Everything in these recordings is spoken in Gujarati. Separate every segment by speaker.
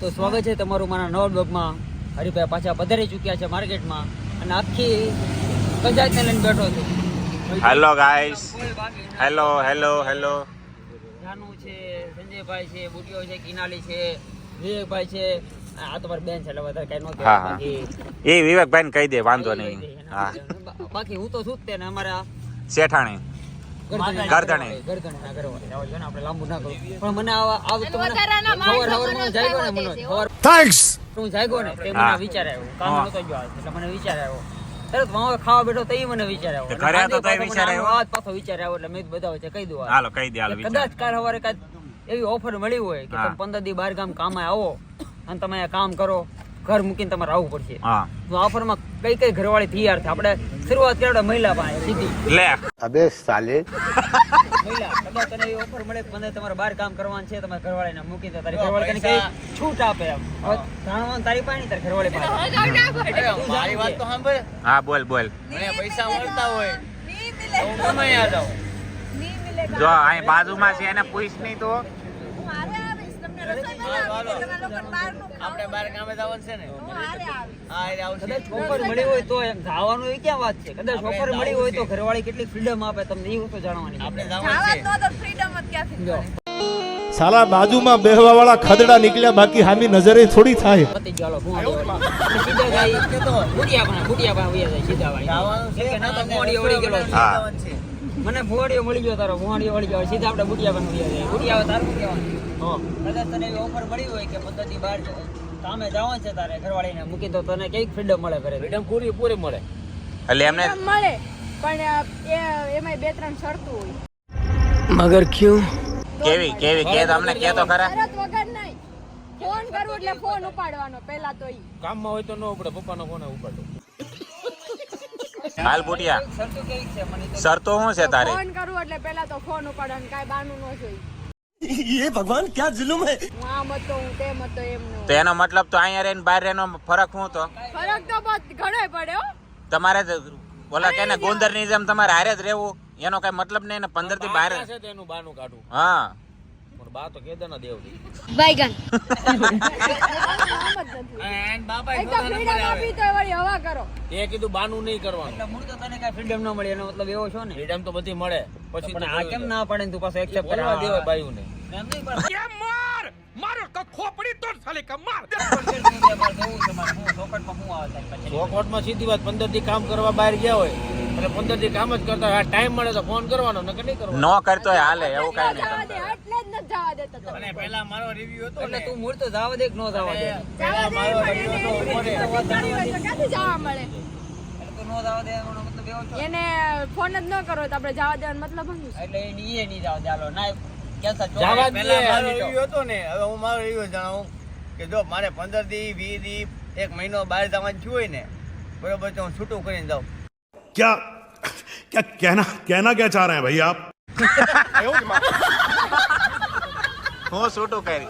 Speaker 1: તો સ્વાગત છે તમારું મારા નવા બ્લોગમાં. હરિભાઈ પાછા પધારી ચૂક્યા છે માર્કેટમાં અને આખી પંચાયતને લઈને બેઠો છું.
Speaker 2: Hello guys hello hello hello
Speaker 1: Janu છે સંજયભાઈ છે બુટિયો છે કિનાલી છે વિવેકભાઈ છે. આ તમારી બેન છે એટલે વધારે કઈ નો
Speaker 2: હા, હા. એ વિવેકભાઈ ને કહી દે વાંધો નહીં. હા.
Speaker 1: બાકી હું તો છું જ તેને અમારા
Speaker 2: શેઠાણી.
Speaker 1: ગરદણે
Speaker 2: ગરદણે.
Speaker 1: ગરદણે ના ઘરવાળી. જો ને આપણે લાંબુ ના કરું. પણ મને આવા આ વખતે મને ખબર ખબર મને
Speaker 3: મને
Speaker 1: જાગ્યો ને મને ખબર
Speaker 4: થેન્ક્સ
Speaker 1: હું જાગ્યો ને તે મને વિચાર આવ્યો. કામ નતો ગયો એટલે મને વિચાર આવ્યો. તરત વાંહે ખાવા બેઠો તો મને વિચાર આવ્યો.
Speaker 2: ઘરે વિચાર આવ્યો?
Speaker 1: આજ પાછો વિચાર આવ્યો એટલે મેં બધા વચ્ચે કહી દઉં
Speaker 2: હાલો કહી દે હાલો
Speaker 1: કદાચ કાલ સવારે કાંઈક એવી ઓફર મળી હોય કે તમે પંદર દી બાર ગામ કામ આવો અને તમે કામ કરો. ઘર મૂકીને તમારે આવવું પડશે.
Speaker 2: હા.
Speaker 1: તો ઓફરમાં કઈ કઈ ઘરવાળી તૈયાર છે? આપણે શરૂઆત કરીએ મહિલા પાસે સીધી.
Speaker 2: લે.
Speaker 4: અબે સાલે.
Speaker 1: મહિલા કદાચ તને એ ઓફર મળે મને તમારે બહાર કામ કરવાનું છે તમારે ઘરવાળીને મૂકી દે તારી ઘરવાળી કઈ છૂટ આપે એમ. જાણવાનું તારી પાસે નહીં તારી ઘરવાળી પાસે.
Speaker 5: મારી વાત તો સાંભળ.
Speaker 2: હા બોલ બોલ.
Speaker 5: મને પૈસા મળતા હોય.
Speaker 3: નહીં
Speaker 5: તો
Speaker 3: મિલે
Speaker 5: હું ગમે ત્યાં જાઉં.
Speaker 2: જો અહીં બાજુમાં છે એને પૂછ નહીં તો.
Speaker 5: આપણે બાર કામે જવાનું છે ને.
Speaker 3: હું હારે આવીશ.
Speaker 5: હા એટલે આવશે
Speaker 1: કદાચ ઓફર મળી હોય તો એમ. જવાનું એ ક્યાં વાત છે? કદાચ ઓફર મળી હોય તો ઘરવાળી કેટલી ફ્રીડમ આપે તમને એ વસ્તુ જાણવાની
Speaker 5: આપણે જવાનું છે.
Speaker 3: તો તો જ ક્યાંથી
Speaker 4: સાલા બાજુમાં બેહવા વાળા ખદડા નીકળ્યા બાકી હામી નજરે થોડી થાય.
Speaker 1: મને ભોડિયો મળી ગયો તારો ભોડિયો વળી ગયો. સીધા આપણે ભૂટિયા પણ વયા જાય. આવે તારું. કદાચ તને એવી ઓફર મળી હોય કે પંદરથી બહાર કામે જવાનું છે તારે ઘરવાળીને મૂકી તો તને કેવી ફ્રીડમ મળે ઘરે.
Speaker 5: ફ્રીડમ પૂરી પૂરી મળે.
Speaker 2: એટલે એમને
Speaker 6: મળે પણ એ એમાં બે ત્રણ શરતું હોય.
Speaker 2: કેવી કેવી કે તમને કે તો ખરા?
Speaker 6: શરત વગર નહીં. ફોન કરવો એટલે ફોન ઉપાડવાનો પહેલા તો ઈ
Speaker 5: કામમાં હોય તો ન ઉપડે પપ્પાનો ફોન ઉપાડો.
Speaker 2: હાલ બુટિયા
Speaker 1: શરતો કેવી છે? મને તો
Speaker 2: શરતો શું છે તારે?
Speaker 6: ફોન કરવો એટલે પહેલા તો ફોન ઉપાડવાનો કઈ બાનું ન જોઈ
Speaker 4: એ ભગવાન ક્યાં જુલુમ
Speaker 6: હે?
Speaker 2: તો એનો મતલબ તો અહીંયા રહીને બહાર રહેનો ફરક શું તો
Speaker 6: ફરક તો ઘણો પડ્યો.
Speaker 2: તમારે બોલા કે ને ગોંદરની જેમ તમારે હારે જ રહેવું. એનો કઈ મતલબ નહીં પંદરથી બહાર હા.
Speaker 5: બા તો કેદારના દેવ
Speaker 6: એક તો
Speaker 5: કીધું બાનું નહીં કરવાનું.
Speaker 1: એટલે મૂળ તો તને કાંઈ ફ્રીડમ ન મળી એનો મતલબ એવો છો ને?
Speaker 5: ફ્રીડમ તો બધી મળે. પછી
Speaker 1: આ કેમ ના પડે તું પાછો એક્સેપ્ટ
Speaker 5: કરવા દેવાય બાયુને.
Speaker 1: એમ નહીં પણ ચોખટમાં શું આવે તારી પાસે?
Speaker 5: ચોખવટમાં સીધી વાત પંદરથી કામ કરવા બહાર ગયા હોય એટલે પંદરથી કામ જ કરતા હોય ટાઈમ મળે તો ફોન કરવાનો નકર નહીં કરવાનો.
Speaker 2: નો કરતો હોય હાલે એવું કઈ નહીં
Speaker 6: એટલે જ નથી જવા દેતો
Speaker 5: અને પહેલા મારો રિવ્યુ હતો
Speaker 1: એટલે તું મૂળ તો જવા દે કે ન જવા દે?
Speaker 5: પહેલા મારો રિવ્યુ હતો ઉપરે
Speaker 6: ઘણી વાર તો ક્યાંથી જવા મળે?
Speaker 1: એટલે તું ન જવા દે મતલબ એવો
Speaker 6: એને ફોન જ ન કરો તો આપણે જવા દેવાનો મતલબ શું
Speaker 1: એટલે એ નહીં જવા દે હાલો ના
Speaker 5: ને હવે હું મારો રિવ્યુ જણાવું કે જો મારે પંદર દી વીસ દી એક મહિનો બહાર જવાનું થયું હોય ને બરોબર તો હું છૂટું કરીને જાઉં.
Speaker 4: ક્યા ક્યા કહેના કહેના ક્યા
Speaker 2: હું છૂટું કરી.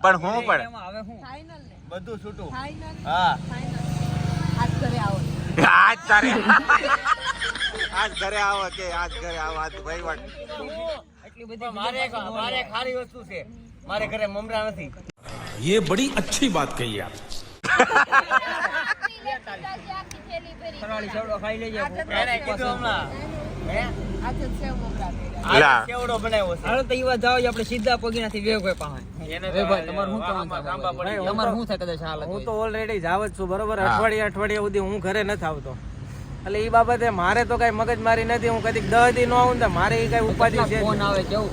Speaker 2: પણ હું પણ.
Speaker 1: હવે હું?
Speaker 6: ફાઇનલ
Speaker 5: બધું છૂટું. હા.
Speaker 6: આવો.
Speaker 2: આજ તારે આજ ઘરે આવો કે આજ ઘરે આવો. આજ ભાઈ વાત
Speaker 1: એટલી બધી
Speaker 5: મારે એક મારે એક સારી વસ્તુ છે મારે ઘરે મમરા નથી
Speaker 4: ये बड़ी अच्छी बात कही आप
Speaker 1: ફરાળી સેવડો ખાઈ લેજે
Speaker 5: એને કીધું હમણાં હે
Speaker 6: આજે જ સેવ મમરા કર્યા.
Speaker 5: આજે
Speaker 2: લા.
Speaker 5: કેવડો બનાવ્યો છે
Speaker 1: હાલો તો ઈ વાત જાઓ આપણે સીધા પગી નથી વેગભાઈ પાસે
Speaker 5: એને તો
Speaker 1: વેગભાઈ તમારું શું કહેવાનું
Speaker 5: આમાં કાંબા પડી
Speaker 1: છે
Speaker 5: ગયા.
Speaker 1: તમારું શું થાય કદાચ હાલત
Speaker 7: હું
Speaker 1: હોય?
Speaker 7: તો ઓલરેડી જાવ જ છું બરોબર
Speaker 2: હા.
Speaker 7: અઠવાડિયા અઠવાડિયા સુધી હું ઘરે નથી આવતો એટલે એ બાબતે મારે તો કઈ મગજમારી નથી હું કદીક દહ દી ન આવું ને મારે એ કઈ ઉપાધિ છે
Speaker 1: ફોન આવે કેવું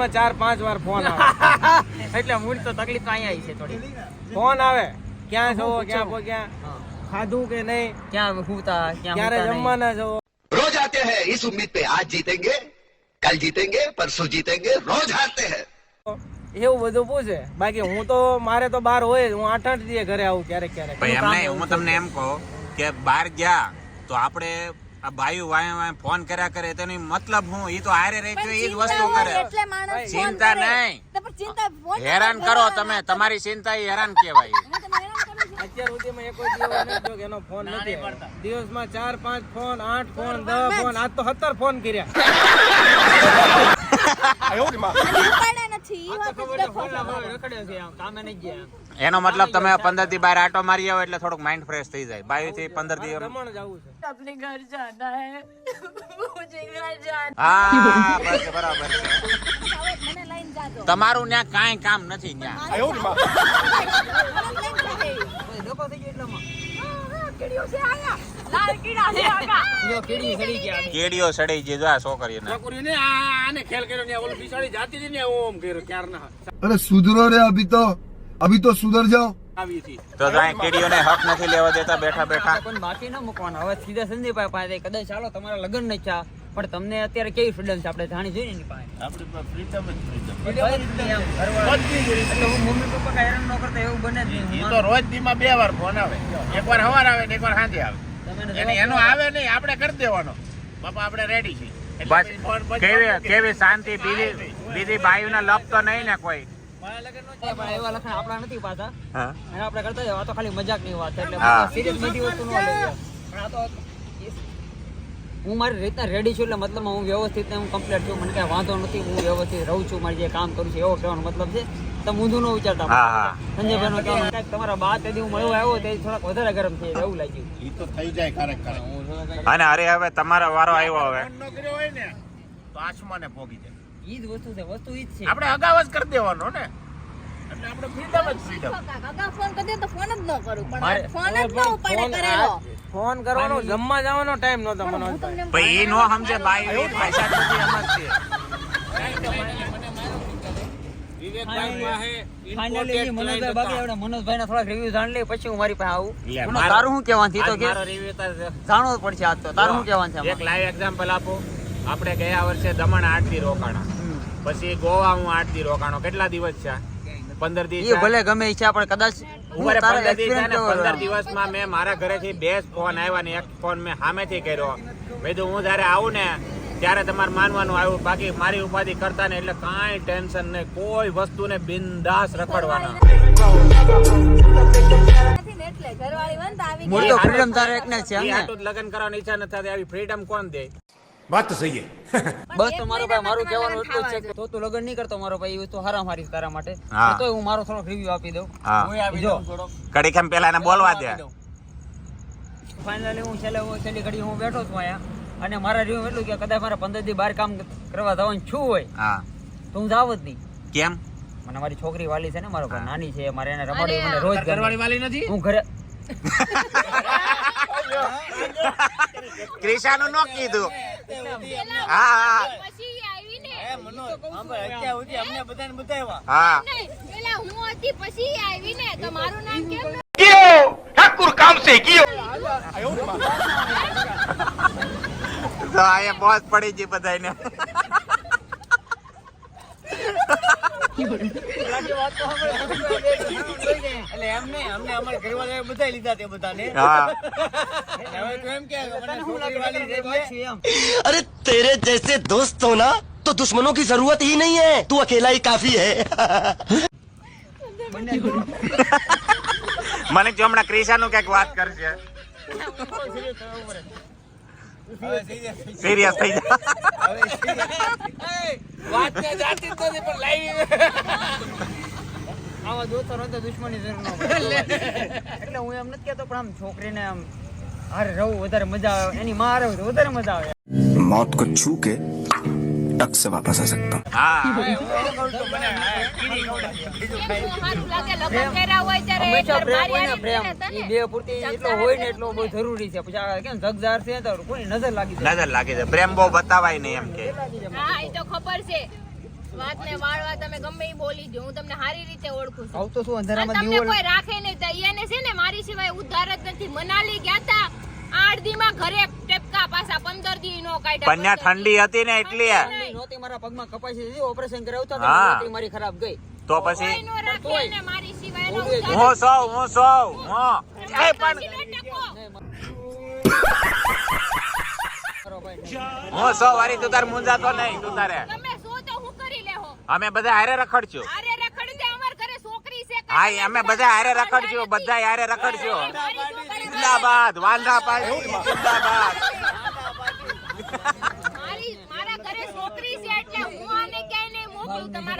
Speaker 1: છે?
Speaker 7: ચાર પાંચ વાર ફોન આવે.
Speaker 1: એટલે મૂળ તો તકલીફ અહીંયા છે થોડી
Speaker 7: ફોન આવે. ક્યાં જવો ક્યાં પહોંચ્યા ખાધું કે નહીં?
Speaker 1: ક્યાં હુતા
Speaker 7: ક્યારે જમવાના જવો?
Speaker 8: રોજ આતે હે ઇસ ઉમ્મીદ પે આજ જીતેંગે કલ જીતેંગે પરસો જીતેંગે રોજ હારતે હે.
Speaker 7: એવું બધું પૂછે. બાકી હું તો મારે તો બાર હોય હું આઠ આઠ દીએ ઘરે આવું ક્યારેક ક્યારેક.
Speaker 2: હું તમને એમ કહું કે બહાર ગયા તો આપણે આ ભાઈ વાય વાય ફોન કર્યા કરે તેનો મતલબ હું ઈ તો હારે રહી તો ઈ જ વસ્તુ કરે. ચિંતા. નહીં. હેરાન કરો તમે તમારી ચિંતા એ હેરાન કહેવાય
Speaker 6: હું તમને હેરાન કરું છું.
Speaker 7: અત્યાર સુધીમાં એકો દિવસ એનો ફોન દિવસમાં ચાર પાંચ ફોન આઠ ફોન દસ ફોન આજ તો સત્તર ફોન કર્યા.
Speaker 2: એનો મતલબ તમે પંદરથી બાર આટો મારી આવો એટલે થોડુંક માઇન્ડ ફ્રેશ થઈ જાય. બાયથી પંદર
Speaker 3: દિવસ
Speaker 2: હા. બસ બરાબર તમારું ત્યાં કાંઈ કામ નથી ત્યાં
Speaker 3: કેડીઓ
Speaker 1: સડી
Speaker 2: ગઈ જો આ છોકરીને
Speaker 7: છોકરીને આને ખેલ કર્યો ને ઓલો બિસાડી જાતી હતી ઓમ કર્યો
Speaker 9: ક્યાર ના અરે સુધરો રે અભી તો. અભી તો
Speaker 7: સુધર જાઓ.
Speaker 2: તો ત્યાં નથી લેવા દેતા બેઠા બેઠા.
Speaker 1: બાકી ન મૂકવાના. હવે સીધા સંદીપ પાસે કદાચ ચાલો તમારા લગ્ન નહીં ચા પણ તમને અત્યારે કેવી ફ્રીડમ છે? આપણે જાણી જોઈએ ને એની પાસે.
Speaker 5: આપણી જ
Speaker 1: હું મમ્મી પપ્પા કાંઈ હેરાન ન કરતા એવું બને જ નહીં.
Speaker 5: તો રોજ દીમાં બે વાર ફોન આવે. એકવાર સવાર આવે ને એકવાર સાંજે આવે.
Speaker 1: એને
Speaker 5: આવે નહીં આપણે કરી દેવાનો. બાપા આપણે રેડી છીએ.
Speaker 2: બસ. કેવી કેવી શાંતિ બીજી બીજી બાયુને લપ તો નહીં ને કોઈ.
Speaker 1: ન એવા લખણ આપણા નથી પાછા.
Speaker 2: હા.
Speaker 1: અને આપણે કરતા જવા તો ખાલી મજાકની વાત છે. એટલે સિરિયસ બધી વસ્તુ ન લેજો પણ આ તો હું મારી રીતના રેડી છું એટલે મતલબ હું વ્યવસ્થિત હું કમ્પ્લીટ છું. મને કાંઈ વાંધો નથી હું વ્યવસ્થિત રહું છું. મારી જે કામ કરું છું એવો કહેવાનો મતલબ છે. તમે ઊંધું ન વિચારતા
Speaker 2: હા, હા.
Speaker 1: સંજયભાઈનો કહેવાનો કાંઈક તમારા બા તે હું મળવા આવ્યો તે થોડાક વધારે ગરમ થઈ એવું લાગ્યું.
Speaker 5: એ તો થઈ જાય ખરેખર.
Speaker 2: અને અરે હવે તમારો વારો આવ્યો હવે.
Speaker 5: નોકરી હોય ને તો આસમાને પોગી જાય.
Speaker 1: ઈ જ વસ્તુ છે વસ્તુ ઈ જ છે.
Speaker 5: આપણે અગાવ જ કરી દેવાનો ને. એટલે આપણે ફ્રીડમ જ ફ્રીડમ
Speaker 3: કાકા ફોન કરી તો ફોન જ ન કરું પણ ફોન જ ન ઉપાડે કરેલો
Speaker 7: ફોન કરવાનો જમવા જવાનો ટાઈમ નતો
Speaker 3: હું
Speaker 7: મનોજભાઈ
Speaker 2: એ નો સમજે ભાઈ પૈસા નથી એમ જ છે.
Speaker 1: ફાઇનલી મનોજભાઈ બાકી આપણે થોડાક રિવ્યુ જાણી લઈએ પછી હું મારી પાસે આવું.
Speaker 2: લે,
Speaker 1: મનોજ,
Speaker 2: મારો-
Speaker 1: તારું શું કહેવાનું છે તો
Speaker 2: આજ
Speaker 1: કે
Speaker 2: મારો review તારે છે.
Speaker 1: જાણવું જ પડશે આજ તો. તારું શું કહેવાનું છે
Speaker 2: એક
Speaker 1: આમાં?
Speaker 2: લાઈવ આપો. આપણે ગયા વર્ષે દમણ આઠથી રોકાણા પછી ગોવા હું આઠ રોકાણો. કેટલા દિવસ છે પંદર દિવસ
Speaker 1: ભલે ગમે ઈચ્છા પણ કદાચ
Speaker 2: પંદર? દિવસમાં મેં મારા ઘરેથી બે ફોન આવ્યા ને એક ફોન મેં સામેથી કર્યો. મેં હું જયારે આવું ને ત્યારે તમારે માનવાનું આવ્યું. બાકી મારી ઉપાધિ કરતા ને એટલે કાંઈ ટેન્શન નહીં. કોઈ વસ્તુને બિંદાસ રખડવાના.
Speaker 1: તારે એકને છે
Speaker 2: જ લગ્ન કરવાની ઈચ્છા નથી આવી ફ્રીડમ કોણ દે?
Speaker 4: વાત તો સહી
Speaker 1: બસ તમારો ભાઈ મારું કહેવાનું એટલું છે કે તો તું લગન નહીં કરતો મારો ભાઈ તો હારા મારી તારા માટે. તો હું. મારો થોડો રિવ્યુ આપી દઉં.
Speaker 2: હું.
Speaker 1: આપી
Speaker 2: દઉં કડી કેમ પહેલા એને બોલવા દે.
Speaker 1: ફાઇનલી હું છેલ્લે છેલ્લી ઘડી હું બેઠો છું અહીંયા. અને મારા રિવ્યુ એટલું કે કદાચ મારા પંદરથી બહાર કામ કરવા જવાનું છું હોય તો હું જાવ જ નહીં.
Speaker 2: કેમ?
Speaker 1: મને મારી છોકરી વાલી છે ને મારો ભાઈ નાની છે મારે એને રમાડવી મને રોજ
Speaker 5: ઘરવાળી વાલી નથી?
Speaker 1: હું ઘરે
Speaker 2: ક્રિશાનું નો કીધું. હા હા
Speaker 3: પછી આવીને
Speaker 5: એ મનોજ સાંભળ, અત્યાર સુધી અમને બધાને બતાવ્યા
Speaker 2: હા.
Speaker 3: નહીં પેલા હું હતી પછી આવીને તો મારું નામ કેમ
Speaker 2: તો અહીંયા બોસ પડી ગઈ બધાને
Speaker 5: એટલે એમ નહીં અમને અમારા ઘરવાળાએ બતાવી લીધા તે બધાને
Speaker 2: હા
Speaker 5: હવે તું એમ કે મને છોકરી વાલી છે એટલે
Speaker 1: પછી એમ
Speaker 10: अरे तेरे जैसे दोस्त हो ना तो दुश्मनों की जरूरत ही नहीं है तू अकेला ही काफी है
Speaker 2: મને જો હમણાં ક્રિશાનું કઈક વાત કરશે
Speaker 5: હવે serious થઈ
Speaker 2: સિરિયસ થઈ
Speaker 5: જા.
Speaker 7: વાત ને જાતી તો નથી પણ લાઈવ
Speaker 1: આવા દોસ્તો રહે દુશ્મની જરૂર એટલે હું એમ નથી કહેતો પણ આમ છોકરીને આમ હારે રહું વધારે મજા આવે. એની માં હારે વધારે મજા આવે.
Speaker 10: મોત કો છૂ કે टक से वापस आ सकता हूँ
Speaker 2: હા
Speaker 5: હવે હું એમ કહું છું, મને આ કીડી ખવડાવી. બીજું
Speaker 3: કેમ
Speaker 5: કાંઈ
Speaker 3: શું સારું લાગે લગ્ન કર્યા હોય ત્યારે
Speaker 1: હંમેશા
Speaker 3: એક
Speaker 1: પ્રેમ
Speaker 3: વાર
Speaker 1: હોય ને
Speaker 3: બારી
Speaker 1: પ્રેમ
Speaker 3: આવીને
Speaker 1: એ
Speaker 3: તને.
Speaker 1: બે પૂરતી એટલો હોય ને એટલો બહુ જરૂરી છે પછી આ કેમ જગજાર છે તો કોઈ નજર લાગી જાય
Speaker 2: નજર લાગી જાય પ્રેમ બહુ બતાવાય નહીં એમ કે
Speaker 3: હા એ તો ખબર છે વાતને વાળવા તમે ગમે ઈ બોલી દો હું તમને સારી રીતે ઓળખું છું
Speaker 1: આવું તો શું
Speaker 3: અને
Speaker 1: અંધારામાં
Speaker 3: તમને
Speaker 1: દીવો
Speaker 3: કોઈ રાખે નહીં તો એને છે ને મારી સિવાય ઉદ્ધાર જ નથી મનાલી ગયા તા આઠ દી માં ઘરે ટેપકા પાછા પંદર દી નો કાઢ્યા
Speaker 2: પણ ઠંડી હતી ને એટલી
Speaker 1: મારા પગમાં કપાઈ છે. ઓપરેશન કરાવતા હતા
Speaker 2: હા.
Speaker 1: મારી ખરાબ ગઈ.
Speaker 2: તો પછી? હું સૌ હું સૌ હું. એ પણ હું સૌ વારી તું તાર મુંજાતો નહીં તું તારે.
Speaker 3: તમે શું તો હું કરી લેહો.
Speaker 2: અમે બધા હારે રખડશું
Speaker 3: અરે રખડી દે અમાર ઘરે છોકરી છે
Speaker 2: હા અમે બધા હારે રખડશું બધા હારે રખડશું જિંદાબાદ વાંધા પાડી. જિંદાબાદ
Speaker 3: મારી મારા ઘરે છોકરી છે એટલે હું આને ક્યાંય નહીં મોકલું તમારા તમારા દોસ્તાર વારે બરાબર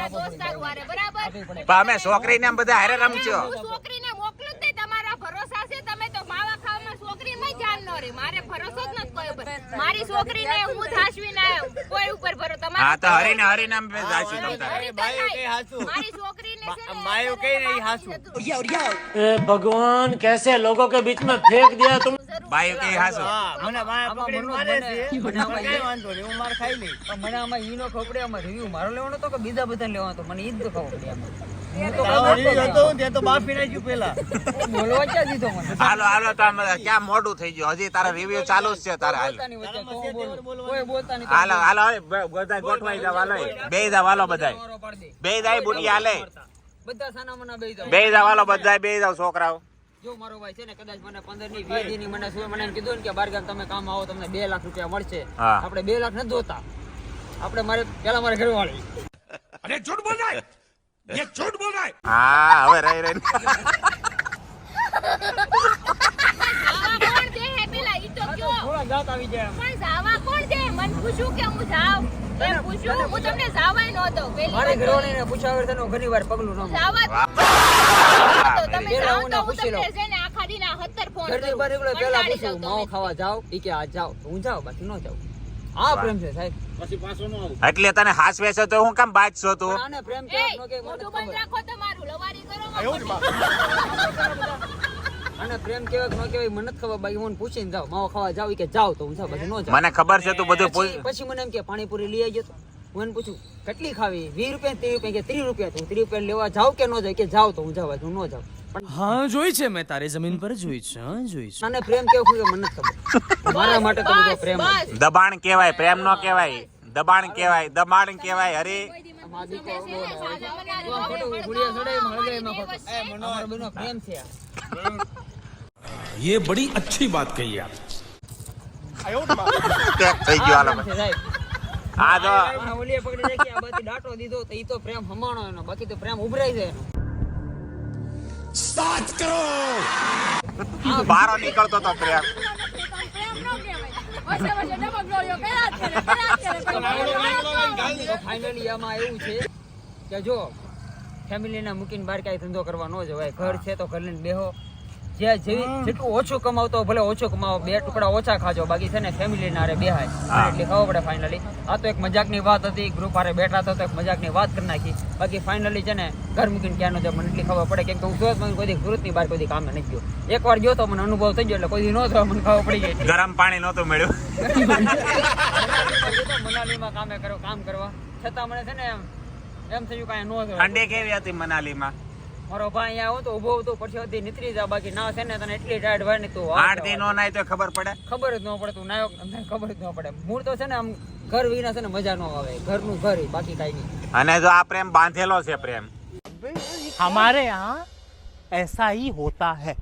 Speaker 2: અમે છોકરી ને બધા હારે રમજો.
Speaker 3: છોકરી ને મોકલું જ તમારા ભરોસા છે તમે તો માવા ખાવામાં છોકરી માં જાન નો રે મારે ભરોસો જ નથી કોઈ ઉપર. મારી છોકરી ને હું ધાસવી ના કોઈ ઉપર ભરો. તમારે
Speaker 2: હા તો હરી ને હરી નામ
Speaker 3: પે ધાસી
Speaker 5: તમારે
Speaker 3: ભાઈઓ
Speaker 5: કે હાસુ
Speaker 3: મારી છોકરી ને
Speaker 5: છે ભાઈઓ કે નહીં હાસુ
Speaker 7: એ ભગવાન કેસે લોકો કે બીચમાં ફેંક દિયા તુમ
Speaker 2: બાયું કે હાસો.
Speaker 5: હા મને બાય
Speaker 1: આમાં
Speaker 5: પકડીને મારે
Speaker 1: મને-
Speaker 5: છે
Speaker 1: મને
Speaker 5: વાંધો નહીં હું માર ખાઈ લઈ
Speaker 1: પણ મને આમાં ઈ નો ખબર આમાં રિવ્યુ મારો લેવાનો તો કે બીજા બધા લેવાનો તો મને ઈ જ ખબર પડી તો
Speaker 5: તારો
Speaker 1: કાંઈ
Speaker 5: review
Speaker 1: બોલતો
Speaker 5: હતો હું ત્યાં તો બાફી નાખ્યું પેલા
Speaker 1: નહીં. બોલવા ક્યાં દીધો મને?
Speaker 2: હાલો હાલો તો આમ ક્યાં મોડું થઈ ગયું? હજી તારા રિવ્યુ ચાલુ જ છે તારા હાલ.
Speaker 1: બોલતા નહીં વચ્ચે, તો હું બોલું. કોઈ બોલતા નહીં
Speaker 2: હાલો હાલો હવે બધા ગોઠવાઈ જાવ હાલો. બે જાવ છોકરાઓ.
Speaker 1: જો મારો ભાઈ છે ને કદાચ મને પંદર ની વીસ દી ની મને શું મને એમ કીધું ને કે બાર ગામ તમે કામ આવો તમને બે લાખ રૂપિયા મળશે
Speaker 2: હા.
Speaker 1: આપણે બે લાખ નથી જોતા આપણે મારે પેલા મારે ઘરવાળી
Speaker 4: अरे झूठ बोल रहा है ये झूठ बोल रहा है
Speaker 2: હા હવે રહી રહી
Speaker 3: જાવા કોણ દે હે પેલા ઈ તો કયો
Speaker 1: થોડા જાત આવી જાય
Speaker 3: પણ જાવા કોણ દે મને પૂછ્યું કે હું જાવ એમ પૂછ્યું હું તમને જાવાય ન દઉં પેલી
Speaker 1: મારી
Speaker 3: વાત તો
Speaker 1: ઘરવાળીને પૂછ્યા વગર તને ઘણી વાર પગલું ન મૂકું.
Speaker 3: જાવા
Speaker 2: હા,
Speaker 3: તો તમે જાઓ
Speaker 1: હું
Speaker 3: તો
Speaker 1: ના
Speaker 3: હું તમને
Speaker 1: લઉં.
Speaker 3: છે ને આખા દીના 17 ફોન કરું.
Speaker 1: પેલા
Speaker 3: કંટાળી
Speaker 1: માવો ખાવા જાવ ઈ કે આ જાવ તો હું જાવ બાકી ન જાવ આ પ્રેમ છે સાહેબ.
Speaker 2: એટલે તને હાસ વેસો તો હું કેમ બાજશો તું?
Speaker 1: આને પ્રેમ
Speaker 3: એ,
Speaker 1: કેવાય ન કે મને ખબર.
Speaker 3: બંધ રાખો તમારું લવારી કરો
Speaker 1: આને પ્રેમ કેવાય કે ન કેવાય મને નથી ખબર બાકી મને પૂછીને જાવ માવો ખાવા જાવ કે જાવ તો હું જાવ બાકી ન જાવ
Speaker 2: મને ખબર છે તું બધું
Speaker 1: પછી મને એમ કે પાણીપુરી લઈ આવજો તો. હું એને પૂછું કેટલી ખાવી વીસ રૂપિયા ત્રીસ રૂપિયા કે ત્રીસ રૂપિયા તો હું ત્રીસ રૂપિયા લેવા જાવ કે ન જાવ કે જાવ તો હું જાવ બાકી હું ન જાવ પણ
Speaker 10: हाँ જોઈ છે મેં તારી જમીન પર જોઈ છે હા જોઈ છે
Speaker 1: આને પ્રેમ કેવું કે મને નથી ખબર મારા માટે તો બધો પ્રેમ જ છે.
Speaker 3: બસ
Speaker 2: દબાણ કહેવાય પ્રેમ નો કહેવાય દબાણ કહેવાય દબાણ કહેવાય અરે
Speaker 1: આમાં દીકો
Speaker 3: તમે છે ને સાજા મનાલી
Speaker 1: તો આમ ખોટું
Speaker 3: વગર
Speaker 1: ગુડિયા
Speaker 3: હળગાવો,
Speaker 1: ચડાય એમાં હળગાય એમાં
Speaker 3: અમારી
Speaker 1: ખોટું.
Speaker 3: બે વસ્તુ.
Speaker 1: અમારો બેનો પ્રેમ છે આ.
Speaker 4: ये बड़ी अच्छी बात कही आप
Speaker 2: ટેક થઈ ગયો આ તો
Speaker 1: ઓલીએ પકડી નાખી આ બાતી ડાટો દીધો તો ઈ તો પ્રેમ હમાણો એનો બાકી તો પ્રેમ ઉભરાઈ જાય
Speaker 4: સ્ટાર્ટ કરો!
Speaker 2: બારો નીકળતો તો પ્રેમ.
Speaker 1: ફાઇનલી આમાં એવું છે કે જો ફેમિલીને મૂકીને બહાર કાંઈ ધંધો કરવા ન જવાય ઘર છે તો ઘર લઈને બેહો. જે જેટલું ઓછું કમાવતો તો ભલે ઓછું કમાવો બે ટુકડા ઓછા ખાજો બાકી છે ને ફેમિલી ના રે બેહાય. એટલે ખબર પડે ફાઇનલી આ તો એક મજાકની વાત હતી ગ્રુપ હારે બેઠા તો એક મજાકની વાત કરી નાખી. બાકી ફાઇનલી છે ને ઘર મૂકીને ક્યાંનો છે મને એટલી ખબર પડે કેમ કે હું સુરતમાં કોઈ દી સુરતની બહાર કોઈ કામે નથી ગયો. એકવાર ગયો તો મને અનુભવ થઈ ગયો એટલે કોઈ ન થયો મને ખબર પડી ગઈ
Speaker 2: ગરમ પાણી નહોતું મળ્યું.
Speaker 1: મનાલીમાં કામે કરો કામ કરવા. છતાં મને છે ને એમ એમ થયું કાંઈ ન થયું.
Speaker 2: ઠંડી કેવી હતી મનાલીમાં?
Speaker 1: મારો ભાઈ આવો તો ઊભો તો પછી નીતરી જા બાકી ના છે ને તને એટલી ટાઈટ ભાઈ ને તું
Speaker 2: આઠ દી નો નાય તો ખબર પડે.
Speaker 1: ખબર જ ન પડે તું નાયો તમને ખબર જ ન પડે. મૂળ તો છે ને આમ ઘર વિના છે ને મજા ન આવે. ઘરનું ઘર બાકી કાઈ નહીં.
Speaker 2: અને જો આ પ્રેમ બાંધેલો છે પ્રેમ.
Speaker 10: હમારે આ એસા
Speaker 1: હી હોતા હે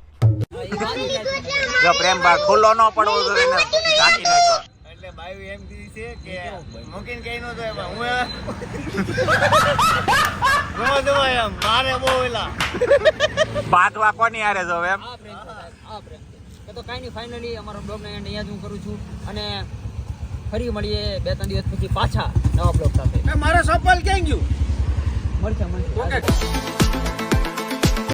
Speaker 2: જો પ્રેમ બા ખુલ્લો ન પડવો જોઈએ ને કાઢી નાખો.
Speaker 5: એટલે બાયું એમ કીધી છે કે મૂકીને કઈ નો તો પણ હું એમ મારે બહુ એલા.
Speaker 2: બાંધવા કોની આરે જો એમ?
Speaker 1: તો કાંઈ નહીં ફાઇનલી અમારો બ્લોગ ને અહીંયા જ હું કરું છું અને ફરી મળીએ બે ત્રણ દિવસ પછી પાછા નવા બ્લોગ સાથે.
Speaker 5: મારો સફળ ક્યાં ગયું?
Speaker 1: મળશે મળશે.